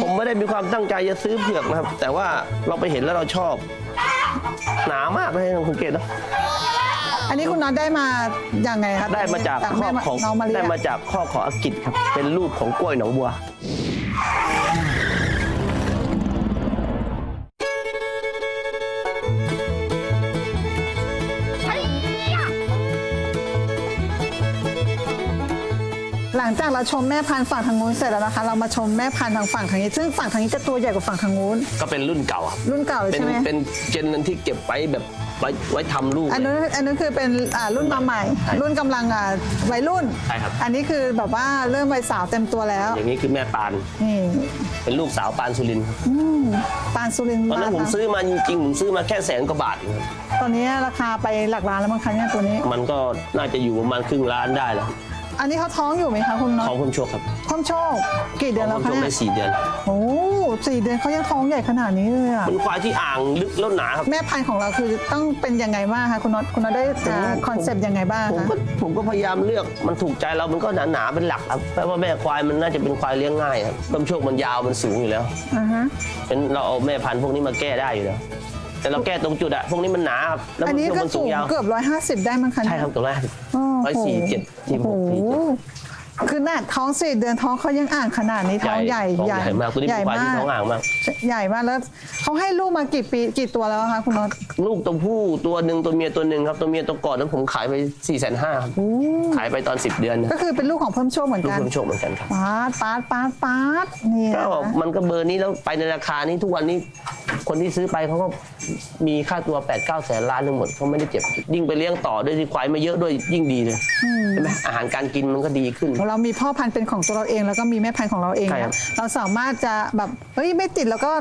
ผมไม่ได้มีความตั้งใจจะซื้อเผือกนะครับ แต่ว่าเราไปเห็นแล้วเราชอบ หนามากเลยคุณเกศนะอันนี้คุณน็อตได้มาอย่างไงคะได้มาจากจากข้อแม่ของน้องมาเรีได้ยมาจากข้อขออังกฤษครับ เป็นรูปของกล้วยหนองบัว ชมแม่พันธุ์ฝั่งทางนู้นเสร็จแล้วนะคะ เรามาชมแม่พันธุ์ทางฝั่งทางนี้ ซึ่งฝั่งทางนี้จะตัวใหญ่กว่าฝั่งทางนู้น ก็เป็นรุ่นเก่าครับรุ่นเก่าเลยเป็นใช่ไหมเป็นเจนนั้นที่เก็บไว้แบบไว้ไว้ทำลูก อันนู้นอันนู้นคือเป็นอ่ารุ่นมาใหม่ ใช่รุ่นกำลังอ่าวัยรุ่น ใช่ครับ อันนี้คือแบบว่าเริ่มวัยสาวเต็มตัวแล้วอย่างนี้คือแม่ปานนี่เป็นลูกสาวปานสุรินทร์ครับอืมปานสุรินทร์ตอนนั้นผมมาซื้อมาจริงๆผมซื้อมาแค่แสนกว่าบาทเองครับตอนนี้ราคาไปหลักล้านแล้วมั้งคะเนี่ยตัวนี้ มันก็น่าจะอยู่ประมาณครึ่งล้านได้แล้ว อันนี้เขาท้องอยู่ไหมคะคุณน็อขตองผมโชคครับพร้อมโชค กี่เดือนขแล้อวงผมคะโชคเนี่ได้ยสี่เดือน โอ้สี่เดือนเขายังท้องใหญ่ขนาดนี้เลยอะเป็นควายที่อ่างลึกแล้วหนาครับ แม่พันธุ์ของเราคือต้องเป็นยังไงบ้างคะคุณน็อตคุณน็อตได้คอนเซปต์ยังไงบ้างผมคะก็ผมก็พยายามเลือกมันถูกใจเรา มันก็หนาๆเป็นหลักครับเพราะว่าแม่ควายมันน่าจะเป็นควายเลี้ยงง่ายครับต้มโชคมันยาวมันสูงอยู่แล้วอ่าฮะเป็นเราเอาแม่พันธุ์พวกนี้มาแก้ได้อยู่แล้ว แต่เราแก้ตรงจุดอะพวกนี้มันหนาครับแล้วอันมันนี้ช่วงก็มันสูสูงงยาวเกือบร้อยห้าสิบได้มั้งคะใช่ครับตัวแรกโอ้โหร้อยสี่เจ็ดสี่หกสี่เจ็ดโอ้โหคือน่ะท้องสี่เดือนท้องเขายังอ่างขนาดนี้ท้องใหญ่ท้องใหญ่มากตัวนี้เป็นควายที่ท้องอ่างมาก ใหญ่มากแล้วเขาให้ลูกมากี่ปีกี่ตัวแล้วคะคุณน็อตลูกตัวผู้ตัวหนึ่งตัวเมียตัวหนึ่งครับตัวเมียตัวก่อนนั้นผมขายไป4ี่แสนห้าครับขายไปตอน 10 เดือนนะก็คือเป็นลูกของเพิ่มโชคเหมือนลูกกันเพิ่มโชคเหมือนกันครับปาดปาดปาดปาดนี่ก็นะมันก็เบอร์นี้แล้วไปในราคานี้ทุกวันนี้ คนที่ซื้อไปเขาก็มีค่าตัว8ปดเก้าแสนล้านทั้งหมดเขาไม่ได้เจ็บ ยิ่งไปเลี้ยงต่อด้วยที่ควายมาเยอะด้วยยิ่งดีเลยใช่ไหมอาหารการกินมันก็ดีขึ้น เรามีพ่อพันธุ์เป็นของตัวเราเองแล้วก็มีแม่พันธุ์ของเราเอง ใช่ครับ เราสามารถจะแบบเฮ้ยไม่ติดแล้วก็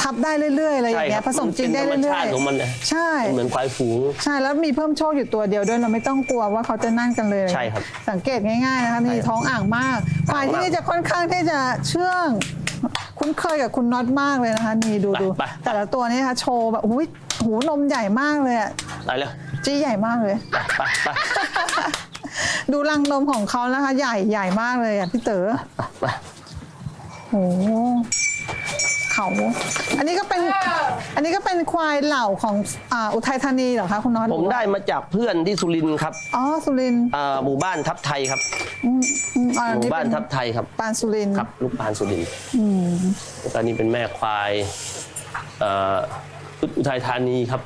ทับได้เรื่อยๆอะไรอย่างเงี้ยผสมจริงได้มันเป็นธรรมเรื่อชายติของมันเลยๆ ใช่เหมือนควายฝูง ใช่แล้วมีเพิ่มโชคอยู่ตัวเดียวด้วยเราไม่ต้องกลัวว่าเขาจะนั่นกันเลยใช่ครับสังเกตง่ายๆนะคะนี่ใช่ครับท้องอ่างมากควายที่นี่จะค่อนข้างที่จะเชื่อง คุ้นเคยกับคุณน็อตมากเลยนะคะนี่ดูดูไปแต่ละตัวนี้นะคะโชว์แบบอุ้ยหูนมใหญ่มากเลยอะไปเลยจี้ใหญ่มากเลย ไปไปไปดูรังนมของเขานะคะ ใหญ่ใหญ่มากเลยอะพี่เต๋อไปโอ้โห เขา อันนี้ก็เป็น อันนี้ก็เป็นควายเหล่าของอ่าอุทัยธานีเหรอคะคุณน็อตผมได้มาจากเพื่อนที่สุรินทร์ครับอ๋อ สุรินทร์เอ่อหมู่บ้านทับไทยครับอืมอืมอ่หมู่บ้านเป็ทับไทยครับปานสุรินทร์ครับลูกปานสุรินทร์แล้วตอนนี้เป็นแม่ควายเอ่ออุทัยธานีครับ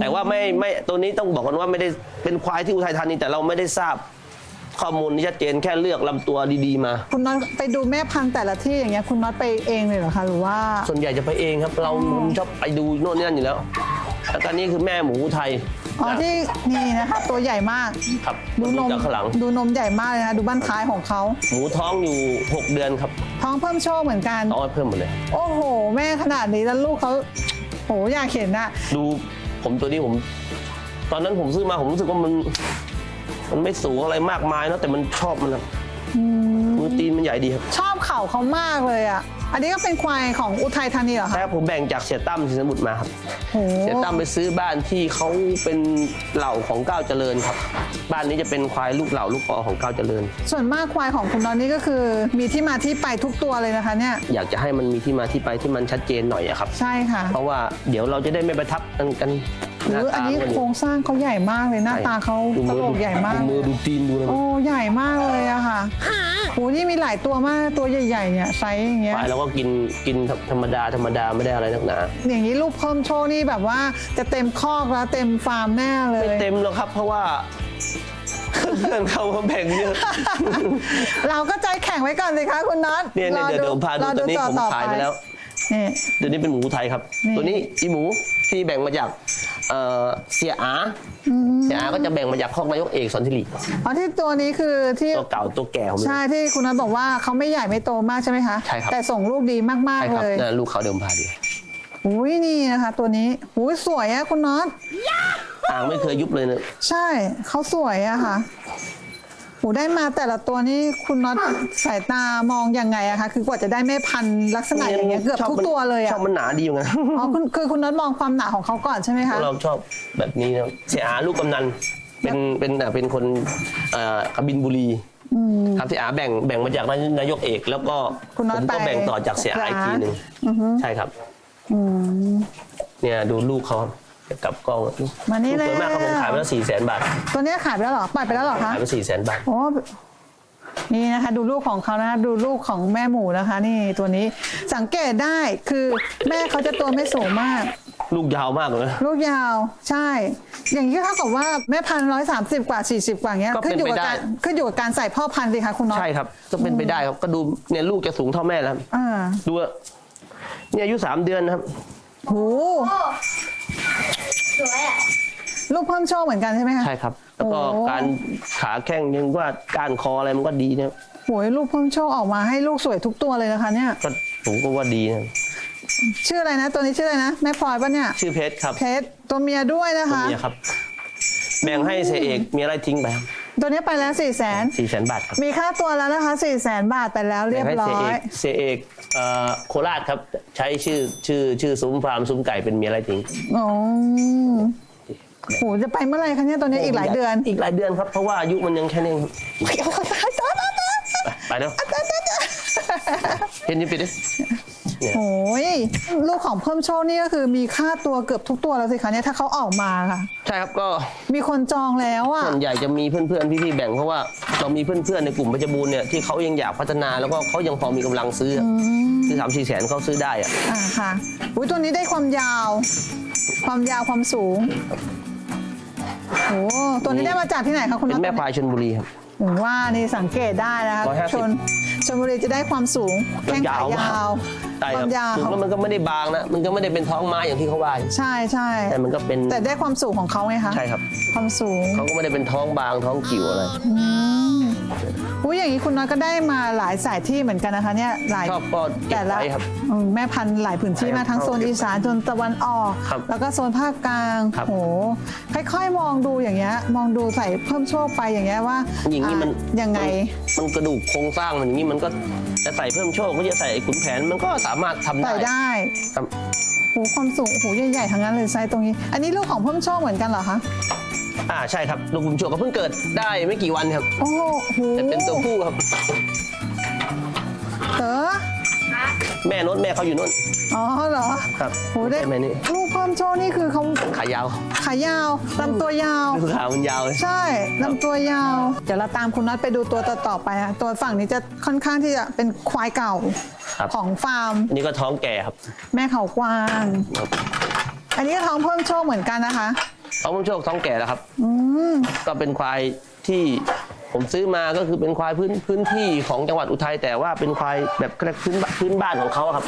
แต่ว่าไม่ไม่ตัวนี้ต้องบอกกันว่าไม่ได้เป็นควายที่อุทัยธานีแต่เราไม่ได้ทราบ ข้อมูลที่ชัดเจนแค่เลือกลำตัวดีๆมา คุณน็อตไปดูแม่พันธุ์แต่ละที่อย่างเงี้ยคุณน็อตไปเองเลยเหรอคะหรือว่า ส่วนใหญ่จะไปเองครับ เราชอบไปดูโน่นนี่นั่นอยู่แล้วแล้วตอนนี้คือแม่หมูอุทัยอ๋อที่นี่นะคะตัวใหญ่มากครับดูนมจากข้างหลัง ดูนมใหญ่มากเลยนะคะดูบ้านท้ายของเขาหมูท้องอยู่ 6 เดือนครับท้องเพิ่มโชคเหมือนกันท้องให้เพิ่มหมดเลย โอ้โห แม่ขนาดนี้แล้วลูกเขาโหอยากเห็นอะดูผมตัวนี้ผม ตอนนั้นผมซื้อมาผมรู้สึกว่ามัน มันไม่สูงอะไรมากมายเนอะแต่มันชอบมันครับมือตีนมันใหญ่ดีครับ ชอบเข่าเขามากเลยอะอันนี้ก็เป็นควายของอุทัยธานีเหรอคะแต่ผมแบ่งจากเสียตั้มสินสมุทรมาครับโหเสียตั้มไปซื้อบ้านที่เขาเป็นเหล่าของก้าวเจริญครับ บ้านนี้จะเป็นควายลูกเหล่าลูกออของก้าวเจริญ ส่วนมากควายของคุณนอนนี่ก็คือ มีที่มาที่ไปทุกตัวเลยนะคะเนี่ย อยากจะให้มันมีที่มาที่ไปที่มันชัดเจนหน่อยอะครับ ใช่ค่ะ เพราะว่าเดี๋ยวเราจะได้ไม่ประทับกันกัน หรืออันนี้มัโครงสร้างเขาใหญ่มากเลยหน้าตาเขาดูกระมืโหลอกใหญ่มาก ดูมือดูตีนดูนะโอ้ใหญ่มากเลยอะค่ะโหนี่มีหลายตัวมากตัวใหญ่ๆเนี่ยไซส์อย่างเงี้ยควายเราก็กินกินธรรมดาธรรมดาไม่ได้อะไรนักหนาอย่างนี้ลูกเพิ่มโชคนี่แบบว่าจะเต็มคอกแล้วเต็มฟาร์มแน่เลย ไม่เต็มแล้วครับ เพราะว่าเพื่อนเขามาแบ่งเยอะ เราก็ใจแข็งไว้ก่อนเลยคะคุณน็อตเนี่ยเนี่ยเดี๋ยวเดี๋ยวพาดูรตัวนี้ต่ผมต่อขายไปแล้ว นี่ เดี๋ยวนี้เป็นหมูไทยครับ นี่ ตัวนี้อีหมูที่แบ่งมาจาก เอ่อเสียอาเสียอาก็จะแบ่งมาจากคอกนายกเอกสอนธิริอ๋อที่ตัวนี้คือที่ตัวเก่าตัวแก่ของมัน ใช่ที่คุณนัทบอกว่าเขาไม่ใหญ่ไม่โตมากใช่ไหมคะใช่ครับ แต่ส่งลูกดีมากใช่ๆครับเลยนั่นลูกเขาเดิมพาดีอุ้ยนี่นะคะ ตัวนี้อุ้ยสวยอะคุณน็อตอ่างไม่เคยยุบเลยนะ ใช่เขาสวยอะค่ะ หูได้มาแต่ละตัวนี้คุณน็อตสายตามองยังไงอะคะคือกว่าจะได้แม่พันธุ์ลักษณะอย่างเงี้ยเกือบชทุกมันตัวเลยชอะอบมันหนาดีเหมือนกันอ๋อคุณคือคุณน็อตมองความหนาของเขาก่อนใช่ไหมคะเราชอบแบบนี้นะเสียอาลูกกำนันเป็นเป็นเอ่อเป็นคนเอ่อกบินบุรีครับเสียอาแบ่งแบ่งมาจากนายกเอก แล้วก็คุณน็อตผมก็ไปแบ่งต่อจากเสียอาอีกทีหนึ่งใช่ครับ อืม เนี่ยดูลูกเขาครับ เดี๋ยวกลับกล้องมานี่ลูกสวยมากครับผมแล้วขายไปแล้วสี่แสนบาท ตัวเนี้ยขายไปแล้วเหรอปล่อยไปแล้วเหรอคะขายไปสี่แสนบาท โอ้ นี่นะคะดูลูกของเขานะคะดูลูกของแม่หมูนะคะ นี่ตัวนี้สังเกตได้คือแม่เขาจะตัวไม่สูงมาก ลูกยาวมากเลยลูกยาวใช่ อย่างนี้ก็เท่ากับว่าแม่พันร้อยสามสิบกว่าสี่สิบกว่าเงี้ยก็เป็นขึ้นอยู่กับไปได้ การขึ้นอยู่กับการใส่พ่อพันธุ์สิคะคุณน้องใช่ครับ ก็เป็นไปได้ครับ ก็ดูเนี่ยลูกจะสูงเท่าแม่แล้วอ่าดูว่าเนี่ยอายุสามเดือนนะครับโหโอ้ สวยอะลูกเพิ่มโชคเหมือนกันใช่ไหมคะ ใช่ครับ แล้วก็โอ้ การขาแข้งยังว่าการคออะไรมันก็ดีนะโหยลูกเพิ่มโชคออกมาให้ลูกสวยทุกตัวเลยนะคะเนี่ย ก็ผมก็ว่าดีนะชื่ออะไรนะ ตัวนี้ชื่ออะไรนะ แม่พลอยปะเนี่ยชื่อเพชรครับเพชรตัวเมียด้วยนะตัวคะ เมียครับ แบ่งให้เสยเอกมีอะไรทิ้งไปครับ ตัวนี้ไปแล้วสี่แสนสี่แสนบาทครับมีค่าตัวแล้วนะคะ4ี่แสนบาทไปแล้วเรียบแบ่งให้ร้เสยอเอยกเสยเอกเอ่อโคราชครับ ใช้ชื่อชื่อชื่อซุ้มฟาร์มซุ้มไก่เป็นมีอะไรทิ้งอ๋อโหจะไปเมื่อไหร่คะเนี่ยตัวนี้อีกหลายเดือน อีกหลายเดือนครับ เพราะว่าอายุมันยังแค่นี้ครับไปแล้วเห็นนี่ปิดดิ เนี่ยโอ้ยลูกของเพิ่มโชคนี่ก็คือมีค่าตัวเกือบทุกตัวแล้วสิคะเนี่ยถ้าเขาออกมาค่ะ ใช่ครับก็มีคนจองแล้วอะ ส่วนใหญ่จะมีเพื่อนๆพี่ๆแบ่งเพราะว่าเรามีเพื่อนๆในกลุ่มเพชรบูรณ์เนี่ยที่เขายังอยากพัฒนาแล้วก็เขายังพอมีกำลังซื้ออคือสามสี่แสนเขาซื้อได้อะอ่าค่ะอุ้ยตัวนี้ได้ความยาว ความยาวความสูงโอ้ตัวนี้ได้มาจากที่ไหนคะคุณเป็นน็อตแม่ควายชนบุรีครับ ผมว่านี่สังเกตได้นะคะ150ชนชนบุรีจะได้ความสูงแข้งขายมากาว ใช่คควารัมบยาวสูงแล้วมันก็ไม่ได้บางนะ มันก็ไม่ได้เป็นท้องไม้อย่างที่เขาว่าใช่ใช่แต่มันก็เป็นแต่ได้ความสูงของเขาไงคะใช่ครับความสูงเขาก็ไม่ได้เป็นท้องบางท้องกิ่วอะไรอุ้ยอย่างนี้คุณน้อยก็ได้มาหลายสายที่เหมือนกันนะคะเนี่ยหลาย ชอบก็เก็แต่บละไว้ครับ อืมแม่พันธุ์หลายพื้นที่ใช่ครัมาบทั้งโซนอีสานจนตะวันออก ครับแล้วก็โซนภาคกลางครับ โหค่อยๆมองดูอย่างเงี้ยมองดูใส่เพิ่มโชคไปอย่างเงี้ยว่าอย่างนี้มันอะยังไง มันมันกระดูกโครงสร้างมันอย่างนี้มันก็ จะใส่เพิ่มโชคก็จะใส่ขุนแผนมันก็สามารถทำได้ ใส่ได้ครับโหความสูงโอ้โหใหญ่ๆทั้งนั้นเลยไซส์ตรงนี้ อันนี้ลูกของเพิ่มโชคเหมือนกันเหรอคะ อ่าใช่ครับลูกขุนโชคก็เพิ่งเกิดได้ไม่กี่วันครับโอ้โหแต่เป็นตัวผู้ครับ เต๋อ แม่โน้นแม่เขาอยู่โน้นอ๋อเหรอครับโหได้แม่นี่ลูกเพิ่มโชคนี่คือเขาขายาวขายาวลำตัวยาวลูกขามันยาวเลยใช่ลำตัวยาว เดี๋ยวเราตามคุณนัทไปดูตัวต่อๆไปนะตัวฝั่งนี้จะค่อนข้างที่จะเป็นควายเก่าครับของฟาร์มอันนี้ก็ท้องแก่ครับ แม่เขากวางครับอันนี้ก็ท้องเพิ่มโชคเหมือนกันนะคะท้องเพิ่มโชคท้องแก่แล้วครับ อืมก็เป็นควายที่ ผมซื้อมาก็คือเป็นควายพื้นพื้นที่ของจังหวัดอุทัยแต่ว่าเป็นควายแบบพื้นบ้านพื้นบ้านของเขาอะครับ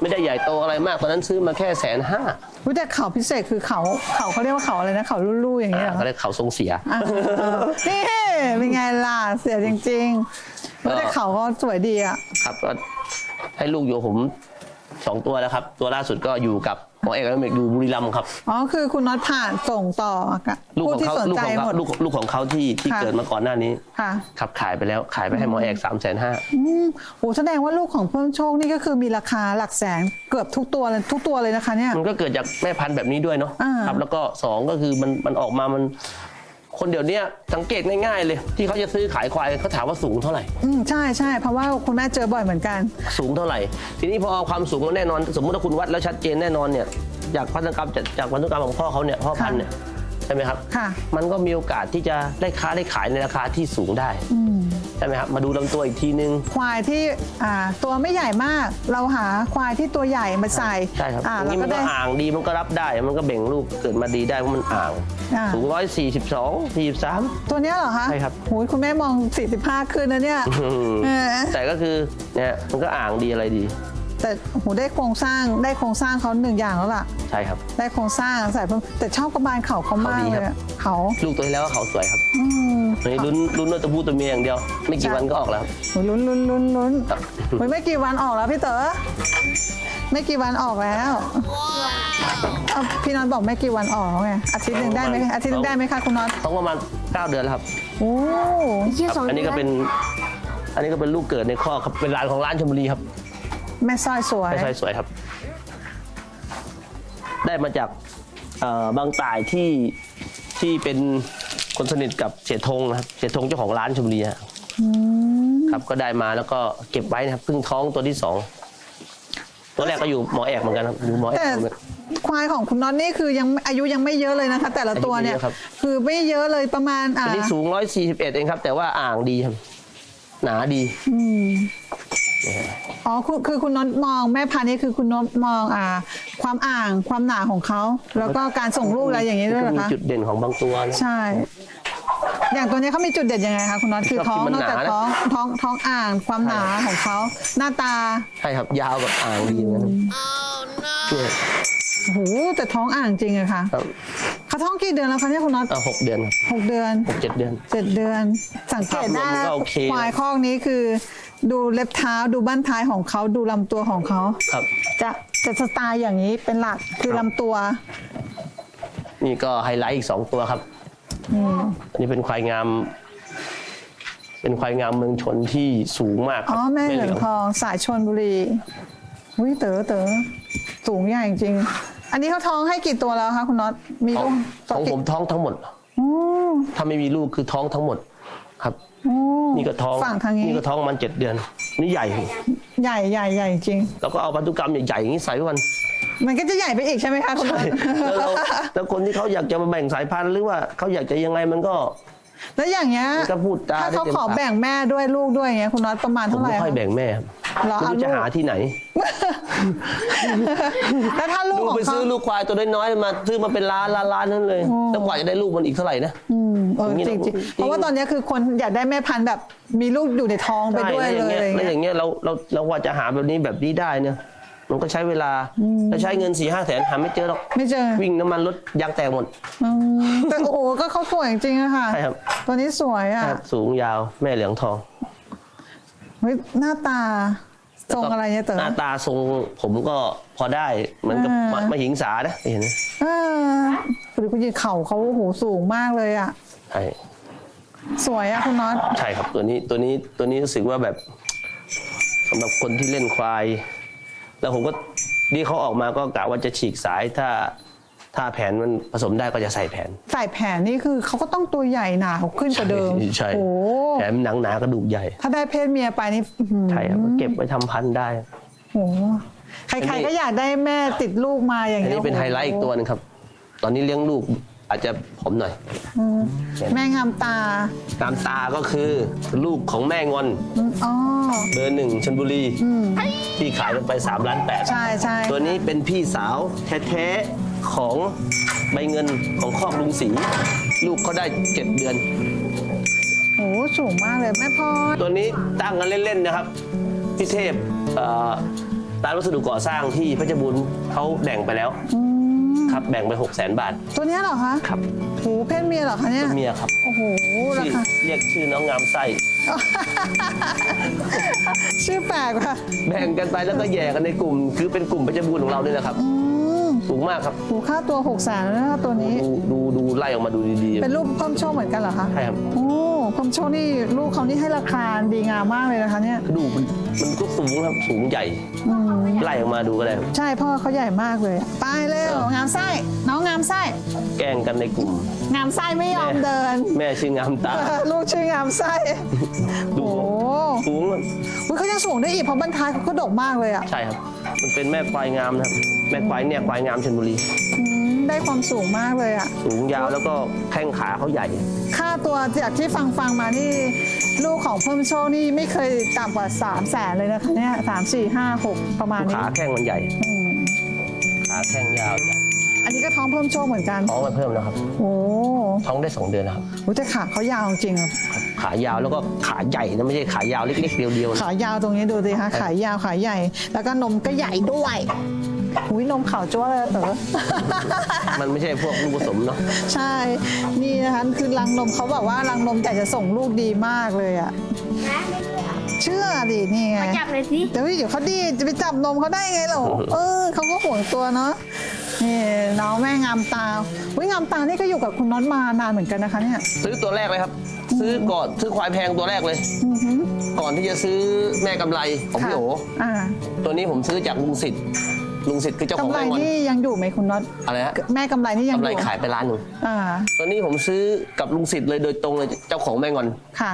ไม่ได้ใหญ่โตอะไรมากตอนนั้นซื้อมาแค่แสนห้ารู้แต่เขาพิเศษคือเขาเขาเขาเรียกว่าเขาอะไรนะเขาลู่ๆอย่างนี้เหรอก็เลยเขาทรงเสียอ่านี่เป็นไงล่ะเสียจริงๆรู้แต่เขาก็สวยดีอะครับก็ให้ลูกอยู่กับผมสองตัวแล้วครับ ตัวล่าสุดก็อยู่กับ หมอเอกอเมกอยู่บุรีรัมย์ครับ อ๋อ คือคุณน็อตผ่านส่งต่อกับลูกผู้ของที่เขาสนลูกใจของหมเขาด ลูกลูกของเขาที่ที่ค่ะ เกิดมาก่อนหน้านี้ค่ะครับขายไปแล้วขายไปให้หมอเอกสามแสนห้าอืมโอ้แสดงว่าลูกของเพิ่มโชคนี่ก็คือมีราคาหลักแสนเกือบทุกตัวเลยทุกตัวเลยนะคะเนี่ย มันก็เกิดจากแม่พันธุ์แบบนี้ด้วยเนาะอ่า ครับแล้วก็สองก็คือมันมันออกมามัน คนเดี๋ยวเนี้ยสังเกตง่ายๆเลย ที่เขาจะซื้อขายควายเขาถามว่าสูงเท่าไหร่ อืมใช่ใช่เพราะว่าคุณแม่เจอบ่อยเหมือนกัน สูงเท่าไหร่ ทีนี้พอเอาความสูงมาแน่นอน สมมติว่าคุณวัดแล้วชัดเจนแน่นอนเนี่ยจากพันธุกรรมจากจากพันธุกรรมของพ่อเขาเนี่ยพ่อพันธุ์เนี่ยใช่ไหมครับ ค่ะ มันก็มีโอกาสที่จะได้ค้าได้ขายในราคาที่สูงได้ ใช่ไหมครับมาดูลำตัวอีกทีนึง ควายที่อ่าตัวไม่ใหญ่มาก เราหาควายที่ตัวใหญ่มาใส่ใช่ครับอ่าอย่างเรานี้ก็มันก็ได้ อ่างดีมันก็รับได้ มันก็เบ่งลูกเกิดมาดีได้เพราะมันอ่างอ่า สูงร้อยสี่สิบสองสี่สิบสาม ตัวเนี้ยเหรอคะใช่ครับโอ้ยคุณแม่มอง 45 ขึ้นนะเนี่ยเออแต่ก็คือเนี่ยมันก็อ่างดีอะไรดี แต่โหได้โครงสร้างได้โครงสร้างเขาหนึ่งอย่างแล้วล่ะ ใช่ครับ ได้โครงสร้างใส่เพิ่มแต่ชอบกระบาลเขาเขามากเขาดีเลครับยอะเขาลูกตัวที่แล้วก็เขาสวยครับอืมอันนี้ลุ้นลุ้นว่าตัวผู้ตัวเมียอย่างเดียว ไม่กี่วันก็ออกแล้วโอ้ยลุ้นลุ้นลุ้นลุ้นครับโอ้ยไม่กี่วันออกแล้วพี่เต๋อไม่กี่วันออกแล้วเอาพี่น็อตบอกไม่กี่วันออกแล้วไงอาทิตย์หนึ่งได้ไหมอาทิตย์หนึงได้ไหมคะคุณน็อตท้องประมาณ 9 เดือนแล้วครับโอ้เยี่ยครับสองอันนี้ก็เป็น อันนี้ก็เป็นลูกเกิดในข้อกครับเป็นร้านของร้านชลบุรีครับ แม่สร้อยสวย ไม่ใช่สวยครับ ได้มาจากเอ่อบางต่ายที่ที่เป็นคนสนิทกับเสียธงนะครับเสียธงเจ้าของร้านชลบุรีฮะอืมครับก็ได้มาแล้วก็เก็บไว้นะครับเพิ่งท้องตัวที่สองตัวแรกก็อยู่หมอแอกเหมือนกันครับอยู่หมอแอแต่กเหมือนกัน ควายของคุณน็อตนี่คือยังอายุยังไม่เยอะเลยนะคะ แต่ละตัวเนี่ยอายุไม่เยอะครับ คือไม่เยอะเลยประมาณอ่าอันนี้สูงร้อยสี่สิบเอ็ดเองครับ แต่ว่าอ่างดีครับ หนาดี อืม อ๋อคือคือคุณน็อตมองแม่พันธุ์นี่คือคุณน็อตมองอ่า ความอ่างความหนาของเขา แล้วก็การส่งลูกอะไรอย่างนี้ด้วยเหรอมีคะ จุดเด่นของบางตัวนะ ใช่ อย่างตัวนี้เขามีจุดเด่นยังไงคะคุณน็อตคือชอบท้องที่มันนอกจากหนานะ ท้องท้องท้องอ่างความหนาของเขาหน้าตาใช่ครับยาวกับอ่างดีเหมือนกันช่วยโอ้โหแต่ท้องอ่างจริงอะค่ะครับเขาท้องกี่เดือนแล้วคะเนี่ยคุณน็อตอะหกเดือนครับหกเดือนหกเจ็ดเดือน เจ็ดเดือน สังเกตได้ภาพรวมมันก็โอเค ควายคอกนี้คือ ดูเล็บเท้าดูบั้นท้ายของเขาดูลำตัวของเขา ครับ จะจะสไตล์อย่างนี้เป็นหลักคือลำตัวนี่ก็ไฮไลท์อีกสองตัวครับ อืมอันนี้เป็นควายงาม เป็นควายงามเมืองชนที่สูงมากคอ๋รัอบแม่เหลืองทองสายชนบุรีวิเต๋อเต๋อสูงใหญ่จริงๆอันนี้เขาท้องให้กี่ตัวแล้วคะคุณน็อตมีขอลูงกของผมท้องทั้งหมดโอ้ถ้าไม่มีลูกคือท้องทั้งหมดครับ โอ้นี่ก็ท้องฝั่งทางนี้นี่ก็ท้องมันเจ็ดเดือน นี่ใหญ่ ใหญ่ใหญ่ใหญ่จริง แล้วก็เอาพันธุกรรมใหญ่ๆอย่างนี้ใส่ไว้มันมันก็จะใหญ่ไปอีกใช่ไหมคะคุณน็อตแล้วเราแล้วคนที่เขาอยากจะมาแบ่งสายพันธุ์หรือว่าเขาอยากจะยังไงมันก็ แล้วอย่างเงี้ยมันก็พูดจาถ้าได้เขาเต็มขอปากแบ่งแม่ด้วยลูกด้วยอย่างเงี้ยคุณน็อตประมาณผมเท่าไหร่ไม่ค่อยคะ แบ่งแม่ครับเราไม่เอารู้จะลูก หาที่ไหน แล้วถ้าลูกลูกของไปเขาซื้อลูกควายตัวน้อยๆมาซื้อมาเป็นล้านล้านล้านนั่นเลยแล้วกว่าจะได้ลูกมันอีกเท่าไหร่นะ อืมเอออย่างนี้จริงเราจริงจริงเพราะว่าตอนเนี้ยคือคนอยากได้แม่พันธุ์แบบมีลูกอยู่ในท้องไปด้วยใช่เลยอะไรแล้วอเงี้ย่ายงเงี้ยเราเราเราว่าจะหาแบบนี้แบบนี้ได้เนี่ย มันก็ใช้เวลาแล้วใช้เงินสี่ห้าแสนหาไม่เจอหรอกไม่เจอวิ่งน้ำมันรถยางแตกหมดอืมแต่โอ้โหก็เขาสวยจริงๆอะค่ะ ใช่ครับตัวนี้สวยอะสูงยาวแม่เหลืองทองเฮ้ยหน้าตาทรงอะไรเนี่ยเต๋อ หน้าตาทรงผมก็พอได้เหมือนกับอ่ามามาหิงสานะเห็นไหมเออคุณคุณยิงเข่าเขาโอ้โหสูงมากเลยอะใช่สวยอะคุณน็อตใช่ครับตัวนี้ตัวนี้ตัวนี้รู้สึกว่าแบบสำหรับคนที่เล่นควาย แล้วผมก็นี่เขาออกมาก็กะว่าจะฉีกสายถ้าถ้าแผนมันผสมได้ก็จะใส่แผน ใส่แผ่นนี่คือเขาก็ต้องตัวใหญ่หนาขึ้นกว่าเดิมใช่โอ้โหแผนหนังหนากระดูกใหญ่ ถ้าได้เพศเมียไปนี่อื้อหือใช่ครับเก็บไว้ทำพันธุ์ได้ โอ้โหใครๆก็อยากได้แม่ติดลูกมาอย่างอันเงี้ยนี้เป็นไฮไลท์อีกตัวหนึงครับ ตอนนี้เลี้ยงลูก อาจจะผมหน่อย อืมแม่งามตาตามตาก็คือลูกของแม่งอนอืมอ๋อเบอร์หนึ่งชนบุรี อืม ที่ขายกันไป3ล้านแปดใช่ใช่ ตัวนี้เป็นพี่สาวแท้ๆของใบเงินของคอกลุงศรีลูกเขาได้ 7 เดือนโอ้โหสูงมากเลยแม่พรตัวนี้ตั้งกันเล่น ๆ นะครับ พี่เทพเอ่อร้านวัสดุก่อสร้างที่เพชรบูรณ์เขาแบ่งไปแล้ว อืม ครับแบ่งไป6 0 0 0 0 0 บาทตัวเนี้ยเหรอคะครับโอ้โหเพศเมียเหรอคะเนี่ย เมียครับโอ้โห ราชื่อคา เรียกชื่อน้องงามไส้ชื่อแปลกว่ะ แบ่งกันไปแล้วก็แย่กันในกลุ่ม คือเป็นกลุ่มเพชรบูรณ์ของเราด้วยนะครับ อืม สูงมากครับโหค่าตัวหกแสนแล้วนะตัวนี้ ดูดูดูไล่ออกมาดูดีเป็นรูปเพิ่มโชคเหมือนกันเหรอคะๆใช่ครับโอ้เพิ่มโชคนี่ลูกเขานี่ให้ราคาดีงามมากเลยนะคะเนี่ย ดูมันมันก็สูงครับสูงใหญ่อืม ไล่ออกมาดูก็ได้ใช่พ่อเขาใหญ่มากเลย ไปเร็วงามไส้ น้องงามไส้ แกล้งกันในกลุ่ม งามไส้ไม่ยอมเดิน แม่ชื่องามตา ลูกชื่องามไส้ ดู โอ้โหสูงครับอุ๊ยเขายังสูงได้อีกเพราะบรรท้ายเขาก็ดกมากเลยอะ ใช่ครับ มันเป็นแม่ควายงามนะครับ แม่ควายเนี่ยควายงามชลบุรี อืมได้ความสูงมากเลยอะสูงยาวแล้วก็แข้งขาเขาใหญ่ ค่าตัวจากที่ฟังฟังมานี่ ลูกของเพิ่มโชคนี่ไม่เคยต่ำกว่า3ามแสนเลยนะคะเนี่ยสามสี่ห้าหกประมาณนี้ขาแข้งมันใหญ่ อืมขาแข้งยาวใหญ่อันนี้ก็ท้องเพิ่มโชคเหมือนกันท้องมาเพิ่มแล้วครับ โอ้ ท้องได้สองเดือนนะครับโหแต่ขาเขายาวจริงๆอะขายาวแล้วก็ขาใหญ่นะไม่ใช่ขายาวเล็กๆเดียวๆนะขายาวตรงนี้ดูสิคะขายาวขายใหญ่ แล้วก็นมก็ใหญ่ด้วยอุ้ยนมขาวจ้วเลยอะเต๋อ มันไม่ใช่พวกลูกผสมเนาะใช่ นี่นะคะคือรังนมเขาแบบว่ารังนมอยากจะส่งลูกดีมากเลยอะนะไม่เชื่อเชื่อดินี่ไงมาจับเลยสิเดี๋ยวเดี๋ยวเขาดีจะไปจับนมเขาได้ไงเหรอเออเขาก็ห่วงตัวเนาะ นี่น้องแม่งามตาวิงามตานี่ก็อยู่กับคุณน็อตมานานเหมือนกันนะคะเนี่ย ซื้อตัวแรกเลยครับ ซื้อก่อนซื้อควายแพงตัวแรกเลย อือหือก่อนที่จะซื้อแม่กำไรของพี่โออ่าตัวนี้ผมซื้อจากลุงสิทธิ์ลุงสิทธิ์คือเจ้าของกำไรแม่งอนนี่ยังอยู่ไหมคุณน็อตอะไรฮะแม่กำไรนี่ยังกำอไรยู่ขายไปล้านหนึ่งอ่าตัวนี้ผมซื้อกับลุงสิทธิ์เลยโดยตรงเลยเจ้าของแม่งอน ค่ะ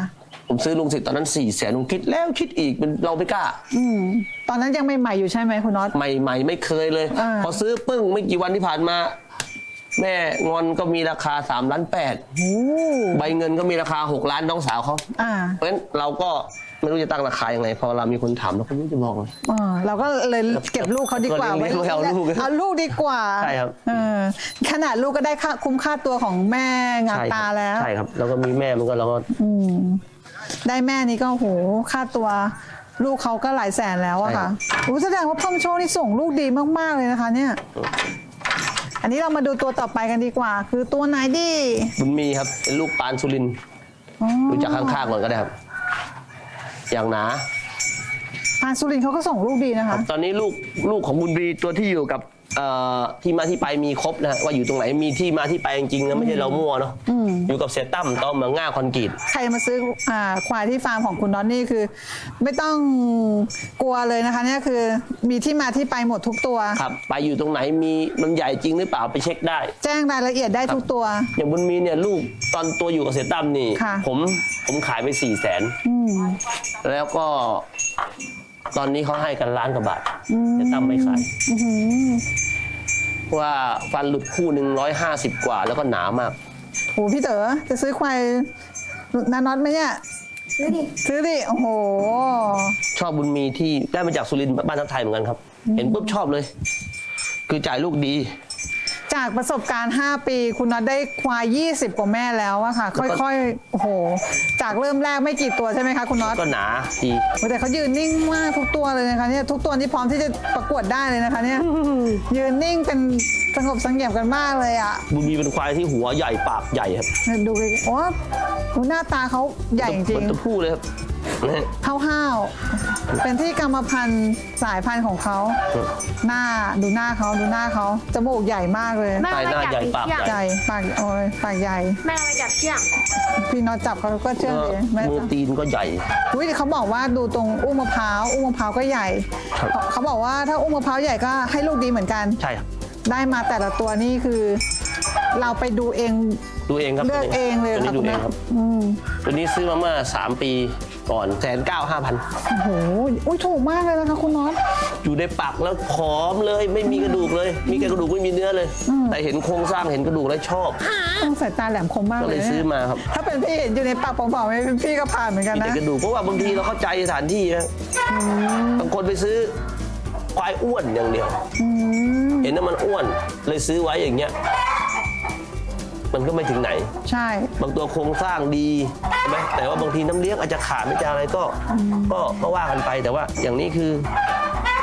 ผมซื้อลุงสิทธิ์ตอนนั้นสี่แสนลุงคิดแล้วคิดอีกมันเราไม่กล้า อืมตอนนั้นยังไม่ใหม่อยู่ใช่ไหมคุณน็อต ใหม่ๆไม่เคยเลย อ่า พอซื้อปึ้งไม่กี่วันที่ผ่านมา แม่งอนก็มีราคา3ล้านแปดโอ้ใบเงินก็มีราคา6ล้านน้องสาวเขา อ่า เพราะฉะนั้นเราก็ ไม่รู้จะตั้งราคายังไงพอเรามีคนถามเราก็ไม่รู้จะบอกเลย อ่าเราก็เลยเก็บลูกเขาดีกว่าก็เลยไม่เอาลูกเอาลูกดีกว่าใช่ครับ เออขนาดลูกก็ได้ค่าคุ้มค่าตัวของแม่งานใช่ครับตาแล้ว ใช่ครับ แล้วก็มีแม่มันก็เราก็อืมได้แม่นี้ก็โหค่าตัวลูกเขาก็หลายแสนแล้วอะค่ะโอ้แสดงว่าพ่อมโชคนี่ส่งลูกดีมาก ๆ เลยนะคะ เนี่ย อันนี้เรามาดูตัวต่อไปกันดีกว่า คือตัวไหนดีบุญมีครับเป็นลูกปานสุรินทร์อ๋อรู้จักข้างๆก่อนก็ได้ครับ อย่างหนาปานสุรินทร์เขาก็ส่งลูกดีนะคะ ตอนนี้ลูกลูกของบุญมีตัวที่อยู่กับ เอ่อที่มาที่ไปมีครบนะฮะว่าอยู่ตรงไหนมีที่มาที่ไปจริงๆนะไม่ใช่เรามั่วเนาะอยู่กับเสียตั้มตอมเหมืองง่าคอนกรีต ใครมาซื้ออ่าควายที่ฟาร์มของคุณน็อตนี่คือ ไม่ต้องกลัวเลยนะคะเนี่ยคือมีที่มาที่ไปหมดทุกตัว ครับ ไปอยู่ตรงไหนมีมันใหญ่จริงหรือเปล่าไปเช็คได้ แจ้งรายละเอียดได้ทุกตัว อย่างบุญมีเนี่ยลูกตอนตัวอยู่กับเสียตั้มนี่ ค่ะ ผมผมขายไปสี่แสนแล้วก็ ตอนนี้เขาให้กันล้านกว่าบาทเสียตั้มไม่ขาย เพราะว่าฟันหลุดคู่หนึ่งร้อยห้าสิบกว่าแล้วก็หนามากโหพี่เต๋อจะซื้อควายนาน็อตไหมเนี่ยซื้อดิซื้อดิ โอ้โห ชอบบุญมีที่ได้มาจากสุรินทร์บ้านทักไทยเหมือนกันครับ เห็นปุ๊บชอบเลย คือจ่ายลูกดี จากประสบการณ์ 5 ปี คุณน็อตได้ควาย 20 กว่าแม่แล้วอะค่ะค่อยๆ โอ้โห จากเริ่มแรกไม่กี่ตัวใช่ไหมคะคุณน็อตก็หนาดีโอ้แต่เขายืนนิ่งมากทุกตัวเลยนะคะเนี่ยทุกตัวนี่พร้อมที่จะประกวดได้เลยนะคะเนี่ยยืนนิ่งเป็นสงบสังเงียมกันมากเลยอะบุญมีเป็นควายที่หัวใหญ่ปากใหญ่ครับเนี่ยดูดิโอ้ดูหน้าตาเขาใหญ่จริเหมืองนตัวผู้เลยครับนะฮะๆ ห้าวๆเป็นที่กรรมพันธุ์สายพันธุ์ของเขา หน้าดูหน้าเขาดูหน้าเขาจมูกใหญ่มากเลยแม่เอาไปจับที่เชือกใหญ่ปากโอ้ยปากใหญ่ แม่เอาไปจับเชือกพี่น็อตจับเขาก็เชื่องดีแม่มือตีนก็ใหญ่อุ้ยเขาบอกว่าดูตรงอุ้งมะพร้าวอุ้งมะพร้าวก็ใหญ่ครับเขาบอกว่าถ้าอุ้งมะพร้าวใหญ่ก็ให้ลูกดีเหมือนกันใช่ครับได้มาแต่ละตัวนี่คือ เราไปดูเองดูเองครับเลือกเองเลยตัวค่ะนี้ดูคุณเอแม่งครับอืมตัวนี้ซื้อมาเมื่อสามปี ก่อนแสนเก้าห้าพันโอ้โหอุ้ยถูกมากเลยนะคะคุณน็อต อยู่ในปักแล้วผอมเลยไม่มีกระดูกเลย มีแค่กระดูกไม่มีเนื้อเลยแต่เห็นโครงสร้างเห็นกระดูกแล้วชอบ ต้องสายตาแหลมคมมากก็เลเลยยนะซื้อมาครับ ถ้าเป็นพี่เห็นอยู่ในปากเปล่าๆไม่เป็นพี่ก็ผ่านเหมือนกันมีนะแต่กระดูกเพราะว่าบางทีเราเข้าใจสถานที่นะบางคนไปซื้อควายอ้วนอย่างเดียว เห็นว่ามันอ้วนเลยซื้อไว้อย่างเงี้ย มันก็ไม่ถึงไหน ใช่ บางตัวโครงสร้างดีใช่ไหมแต่ว่าบางทีน้ำเลี้ยงอาจจะขาดไม่จะอะไรก็ ก็ก็ว่ากันไปแต่ว่าอย่างนี้คือ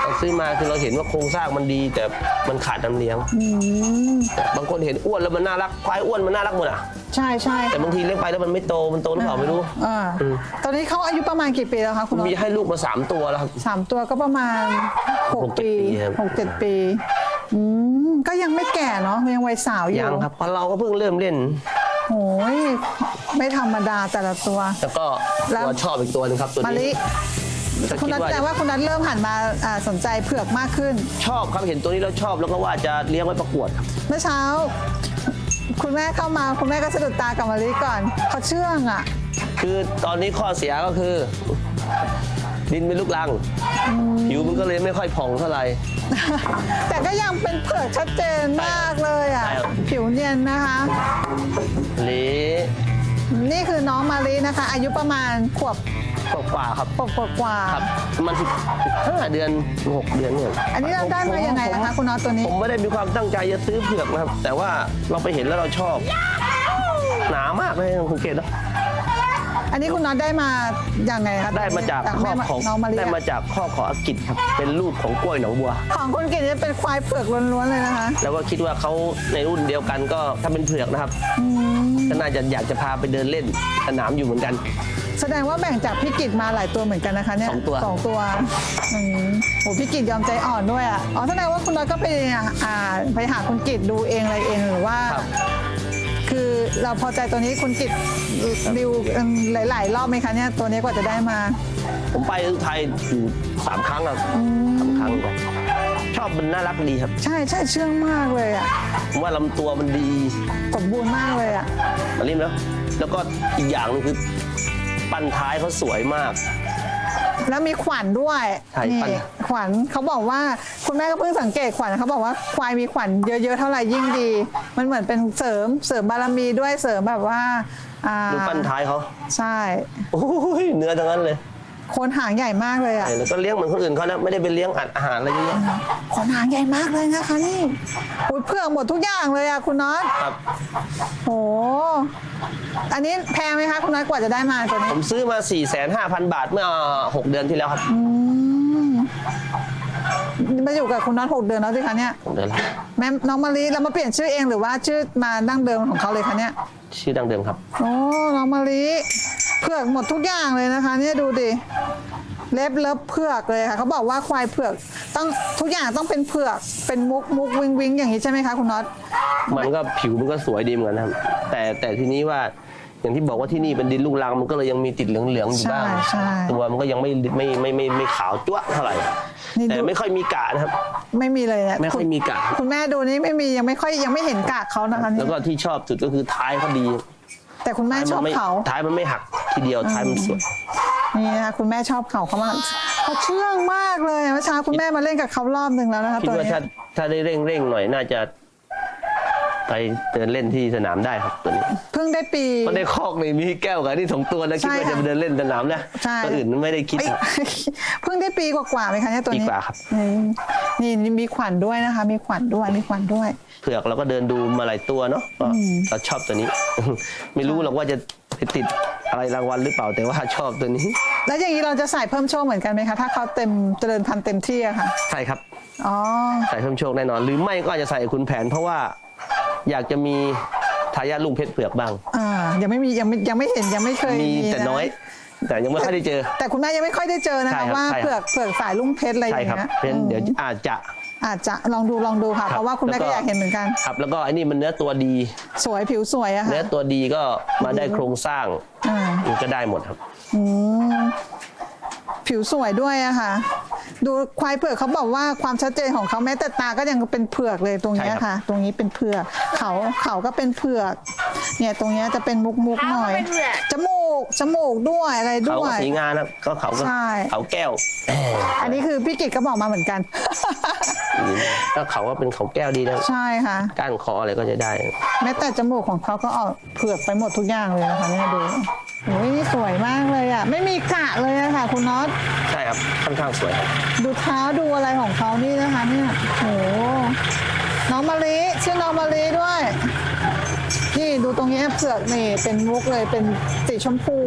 เราซื้อมาคือเราเห็นว่าโครงสร้างมันดี แต่มันขาดน้ำเลี้ยงบางคนเห็นอ้วนแล้วมันน่ารักควายอ้วนมันน่ารักหมดอะใช่ใช่แต่บางทีเลี้ยงไปแล้วมันไม่โตมันโตหรือเปล่าไม่รู้ อ่าอืม ตอนนี้เขาอายุประมาณกี่ปีแล้วคะคุณน็อมีตให้ลูกมาสามตัวแล้วครับ สามตัวก็ประมาณหกหกเจ็ดปีปีครับ หกเจ็ดปี อืม ก็ยังไม่แก่เนาะยังวัยสาวอยู่ยังครับเพราะเราก็เพิ่งเริ่มเล่น โอ้ยไม่ธรรมดาแต่ละตัว แล้วก็แล้วตัวชอบอีกตัวหนึงครับตัวมาลินี้ก็คุณคิดนัทว่าแต่ว่าคุณนัทเริ่มหันมาอ่าสนใจเผือกมากขึ้น ชอบครับเห็นตัวนี้แล้วชอบแล้วก็ว่าจะเลี้ยงไว้ประกวดครับ เมื่อเช้า คุณแม่เข้ามาคุณแม่ก็สะดุดตากับมาลิก่อนเขาเชื่องอะ คือตอนนี้ข้อเสียก็คือ ดินเป็นลูกรัง ผิวมันก็เลยไม่ค่อยผ่องเท่าไหร่ แต่ก็ยังเป็นเผือกชัดเจนมากเลยอะ ใช่ครับ ผิวเนียนนะคะเละนี่คือน้องมาลินะคะ อายุประมาณขวบกว่าๆครับขวบกว่าๆครับประมันสิบห้าเดือนหกเดือนเนี่ยอันนี้เราได้มายังไงนะคะ คุณน็อตตัวนี้ ผมไม่ได้มีความตั้งใจจะซื้อเผือกนะครับ แต่ว่าเราไปเห็นแล้วเราชอบ หนามากเลยคุณเกศนะ อันนี้คุณน็อตได้มาอย่างไงคะได้มาจากข้อแม่ของน้องมาลิได้มาอะจากข้อของอังกฤษครับ เป็นลูกของกล้วยหนองบัว ของคุณกิตจะเป็นควายเผือกล้วนๆเลยนะคะแล้วก็คิดว่าเขาในรุ่นเดียวกันก็ถ้าเป็นเผือกนะครับก็น่าจะอยากจะพาไปเดินเล่นสนามอยู่เหมือนกัน แสดงว่าแบ่งจากพี่กิตมาหลายตัวเหมือนกันนะคะเนี่ยสองตัว สองตัวอืมโหพี่กิตยอมใจอ่อนด้วยอะอ๋อแสดงว่าคุณน็อตก็ไปอ่าไปหาคุณกิตดูเองอะไรเองหรือว่า ครับ คือเราพอใจตัวนี้คุณกิตดิวอืมหลาย ๆ รอบไหมคะเนี่ยตัวนี้กว่าจะได้มา ผมไปไทยอยู่สามครั้งแล้วสามครั้งครับชอบมันน่ารักดีครับ ใช่ใช่เชื่องมากเลยอะผมว่าลำตัวมันดีสมบูรณ์มากเลยอะมาริมแล้วแล้วก็อีกอย่างหนึงคือ ปั้นท้ายเขาสวยมาก แล้วมีขวัญด้วยใช่นี่ขวัญ ขวัญเขาบอกว่าคุณแม่ก็เพิ่งสังเกตขวัญเขาบอกว่าควายมีขวัญเยอะๆเท่าไหร่ยิ่งดี มันเหมือนเป็นเสริมเสริมบารมีด้วยเสริมแบบว่าอ่าดูปั้นท้ายเขาใช่ โอ้ยเนื้อทั้งนั้นเลยโคนหางใหญ่มากเลยอะ แล้วก็เลี้ยงเหมือนคนอื่นเขานะไม่ได้เป็นเลี้ยงอัดอาหารอะไรเยอะแยะโคนหางใหญ่มากเลยนะคะนี่อุ้ยเพื่อกหมดทุกอย่างเลยอะคุณน็อตครับโห อันนี้แพงไหมคะคุณน็อตกว่าจะได้มาตัวผนี้มซื้อมา 4 5 0 0 0 บาทเมื่อ 6 เดือนที่แล้วครับอืมมาอยู่กับคุณน็อตหกเดือนแล้วสิคะเนี่ย6เดือนแล้วแม่น้องมะลิเรามาเปลี่ยนชื่อเองหรือว่าชื่อมาดั้งเดิมของเขาเลยคะเนี่ย ชื่อดังเดิมครับ โอ้ น้องมะลิ เผือกหมดทุกอย่างเลยนะคะเนี่ยดูดิเล็บเล็บเผือกเลยค่ะเขาบอกว่าควายเผือกต้องทุกอย่างต้องเป็นเผือกเป็นมุกมุกวิงวิงอย่างนี้ใช่ไหมคะคุณน็อตมันก็ผิวมันก็สวยดีเหมือนกันนะครับแต่แต่ทีนี้ว่าอย่างที่บอกว่าที่นี่เป็นดินลูกรังมันก็เลยยังมีติดเหลืองๆอยู่บ้างใช่ใช่ตัวมันก็ยังไม่ไม่ไม่ไม่ไม่ขาวจ้วะเท่าไหร่นี่แต่ดูไม่ค่อยมีกะนะครับ ไม่มีเลยเนี่ยไม่ค่อยมีกากคุณแม่ดูนี่ไม่มียังไม่ค่อยยังไม่เห็นกากเขานะคะนี่แล้วก็ที่ชอบสุดก็คือท้ายเขาดี แต่คุณแม่ชอบไม่เขาท้ายมันไม่หักทีเดียวท้ายมันสวยนี่นะคะคุณแม่ชอบเขาเขามากเขาเชื่องมากเลยเมื่อเช้าคุณแม่มาเล่นกับเขารอบหนึ่งแล้วนะคะคิดตัวว่าเนี้ถ้ายถ้าได้เร่งเร่งหน่อยน่าจะ ไปเดินเล่นที่สนามได้ครับตัวนี้เพิ่งได้ปีเพราะในคอกนี่มีแก้วกับนี่สองตัวนะคิดว่าใช่ค่ะจะไปเดินเล่นสนามนะใช่ ตัวอื่นไม่ได้คิด เอ้ยครับเพิ่งได้ปีกว่าๆไหมคะเนี่ยตัวนี้ปีกว่าครับนี่นี่มีขวัญด้วยนะคะ มีขวัญด้วยมีขวัญด้วย เผือกเราก็เดินดูมาหลายตัวเนาะก็เราชอบตัวนี้ ไม่รู้หรอกว่าจะไปติดอะไรรางวัลหรือเปล่าแต่ว่าชอบตัวนี้ แล้วอย่างนี้เราจะใส่เพิ่มโชคเหมือนกันไหมคะ ถ้าเขาเต็มเจริญพันธุ์เต็มที่อะค่ะ ใช่ครับอ๋อใส่เพิ่มโชคแน่นอน หรือไม่ก็อาจจะใส่คุณแผน เพราะว่าอยากจะมีทายาทลุงเพชรเผือกบ้างอ่ายังไม่มียังไม่ยังไม่เห็นยังไม่เคยมีมีแต่นะน้อย แต่ยังไม่ค่อยได้เจอ แต่คุณแม่ยังไม่ค่อยได้เจอนะใช่คะครับว่าใช่ครับเผือกเผือกสายลุงเพชรอะไรอใช่ย่างครับเงี้ยเพราะฉะนั้นเดี๋ยวอืมอาจจะ อาจจะลองดูลองดูค่ะคบเพราะว่าคุณแม่ก็ล้อยากเห็นเหมือนกัน ครับแล้วก็ไอ้นี่มันเนื้อตัวดี สวยผิวสวยอะค่ะเนื้อตัวดีก็มาได้โครงสร้างอ่ามันก็ได้หมดครับ อืมผิวสวยด้วยอะค่ะ ดูควายเผือกเขาบอกว่าความชัดเจนของเขาแม้แต่ตาก็ยังเป็นเผือกเลยตรงเนี้ยใช่ครับ ค่ะ ตรงนี้เป็นเผือกเขาเขาก็เป็นเผือก เนี่ยตรงเนี้ยจะเป็นมุกมุกๆหน่อยเท้าก็เป็นเผือก จมูกจมูกด้วยอะไรเขาด้วก็ย สีงานครับก็เขาก็ใช่ เขาแก้วอันนี้คือพี่กิตก็บอกมาเหมือนกันก็เขาก็เป็นเขาแก้วดีนะใช่ค่ะ ก้านคออะไรก็จะได้ แม้แต่จมูกของเขาก็ออกเผือกไปหมดทุกอย่างเลยนะคะเนี่ยดูโอ้ยนี่สวยมากเลยอะไม่มีกะเลยอะค่ะ คุณน็อตใช่ ครับ ค่อนข้างสวยครับ ดูเท้าดูอะไรของเขานี่นะคะเนี่ยโหน้องมะลิชื่อน้องมะลิด้วย นี่ดูตรงนี้เผือกนี่เป็นมุกเลยเป็นสีชมพู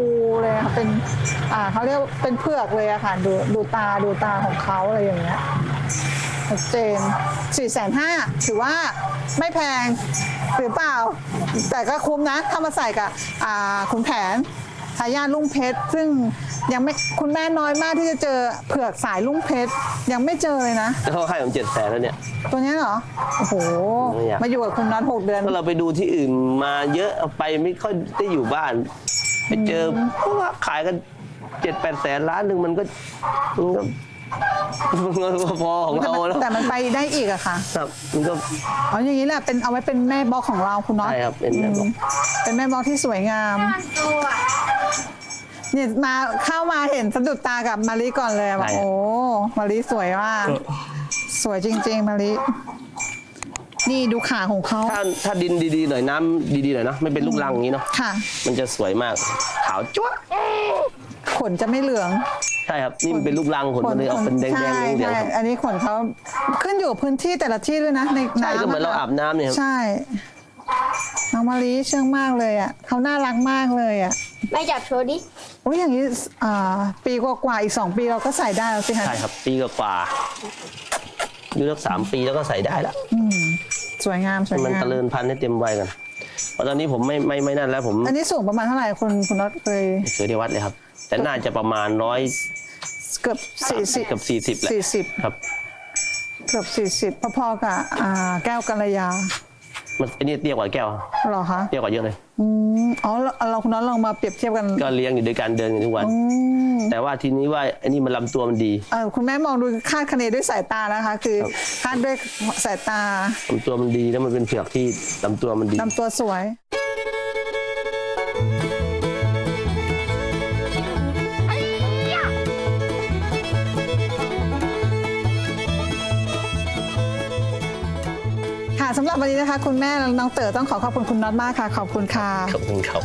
เลยค่ะเป็นอ่าเขาเรียกเป็นเผือกเลยอะค่ะดูดูตาดูตาของเขาอะไรอย่างเงี้ยชัดเจน4ี่แสนห้าถือว่าไม่แพงหรือเปล่า แต่ก็คุ้มนะ ถ้ามาใส่กับอ่าคุณแผนทายาทลุงเพชร ซึ่ง ยังไม่คุณแม่น้อยมากที่จะเจอเผือกสายลุงเพชรยังไม่เจอเลยนะแล้วเขาให้ผมเจ็ดแสนแล้วเนี่ย ตัวเนี้ยเหรอโอ้โหไม่อยาก มาอยู่กับคุณน็อตหกเดือนก็เราไปดูที่อื่นมาเยอะเอาไปไม่ค่อยได้อยู่บ้าน ไปเจอเพราะว่าขายกันเจ็ดแปดแสนล้านหนึ่งมันก็มันก็มันก็พอของแต่เรามันแล้วแต่มันไปได้อีกอะค่ะครับมันก็อ๋ออย่างนี้แหละเป็นเอาไว้เป็นแม่บล็อกของเราคุณน็อตใช่ครับเป็นแม่บล็อกมเป็นแม่บล็อกที่สวยงามมันตัว เนี่ยมาเข้ามาเห็นสะดุดตากับมาริก่อนเลยบอกโอ้มาริสวยมากสวยจริง ๆมารินี่ดูขาของเขาถ้าถ้าดินดีๆหน่อยน้ำดีๆหน่อยเนาะไม่เป็นลูกรังอย่างนี้เนาะค่ะ มันจะสวยมากขาวจ้วะขนจะไม่เหลืองใช่ครับนี่มันเป็นลูกรังขนมันเลยออกเป็นแดงใช่ๆเหลืองใช่ๆครับอันนี้ขนเขาขึ้นอยู่กับพื้นที่แต่ละที่ด้วยนะในใช่น้ำก็เหมือนเราะค่ะอาบน้ำเนี่ยครับ ใช่ น้องมารีเชื่องมากเลยอะเขาน่ารักมากเลยอะไม่จับโชว์ดิโอ้ยอย่างนี้อ่าปีกว่าๆอีกสองปีเราก็ใส่ได้แล้วสิคะใช่ครับปีกว่าๆอยู่สักสามปีแล้วก็ใส่ได้แล้วอืมสวยงามสวยมันงามเจริญพันธุ์ให้เต็มวัยกันเพราะตอนนี้ผมไม่ไม่ไม่นั่นแล้วผมอันนี้สูงประมาณเท่าไหร่คุณคุณน็อตเคยเคยได้วัดเลยครับ แต่น่าจะประมาณร้อยเกือบสี่สิบเกับสี่สิบแหละสี่สิบครับเกือบสี่สิบพอๆกับอ่าแก้วกัลยา มันไอ้นี่เตี้ยกว่าแก้วเหรอคะเตี้ยกว่าเยอะเลยอืมอ๋อเราเราคุณน็อตลองมาเปรียบเทียบกันก็เลี้ยงอยู่ด้วยกันเดินกันทุกวัน อืมแต่ว่าทีนี้ว่าไอ้นี่มันลำตัวมันดีเออคุณแม่มองดูคาดคะเนด้วยสายตานะคะ คือครับคาดด้วยสายตาลำตัวมันดีแล้วมันเป็นเผือกที่ลำตัวมันดี ลำตัวสวย สำหรับวันนี้นะคะ คุณแม่และน้องเต๋อต้องขอขอบคุณคุณน็อตมากค่ะ ขอบคุณค่ะ ขอบคุณครับ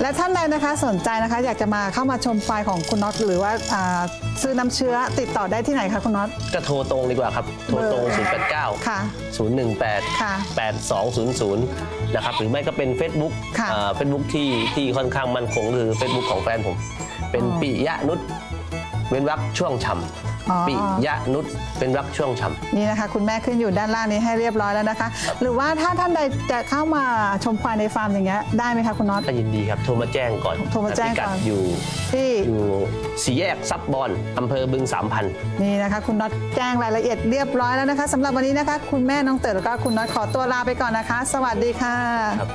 และท่านใดนะคะสนใจนะคะ อยากจะมาเข้ามาชมควายของคุณน็อตหรือว่าอ่าซื้อน้ำเชื้อติดต่อได้ที่ไหนคะคุณน็อต ก็โทรตรงดีกว่าครับ โทรตรงเบอร์0 8 9 ค่ะ 018 ค่ะ 8200 นะครับ หรือไม่ก็เป็น Facebook ค่ะเฟซบุ๊กที่ที่ค่อนข้างมั่นคงคือ Facebook ของแฟนผม เป็นอ๋อ ปิยะนุชเว้นวรรคช่วงช่อ๋อำ ปิยะนุชเป็นวรรคช่วงช่ำนี่นะคะ คุณแม่ขึ้นอยู่ด้านล่างนี้ให้เรียบร้อยแล้วนะคะ หรือว่าถ้าท่านใดจะเข้ามาชมควายในฟาร์มอย่างเงี้ยได้ไหมคะคุณน็อตก็ยินดีครับ โทรมาแจ้งก่อนโทรมาแจ้งก่อนพิกัดอยู่ที่อยู่สี่แยกซับบอนอำเภอบึงสามพันนี่นะคะ คุณน็อตแจ้งรายละเอียดเรียบร้อยแล้วนะคะสำหรับวันนี้นะคะ คุณแม่น้องเต๋อแล้วก็คุณน็อตขอตัวลาไปก่อนนะคะ สวัสดีค่ะครับ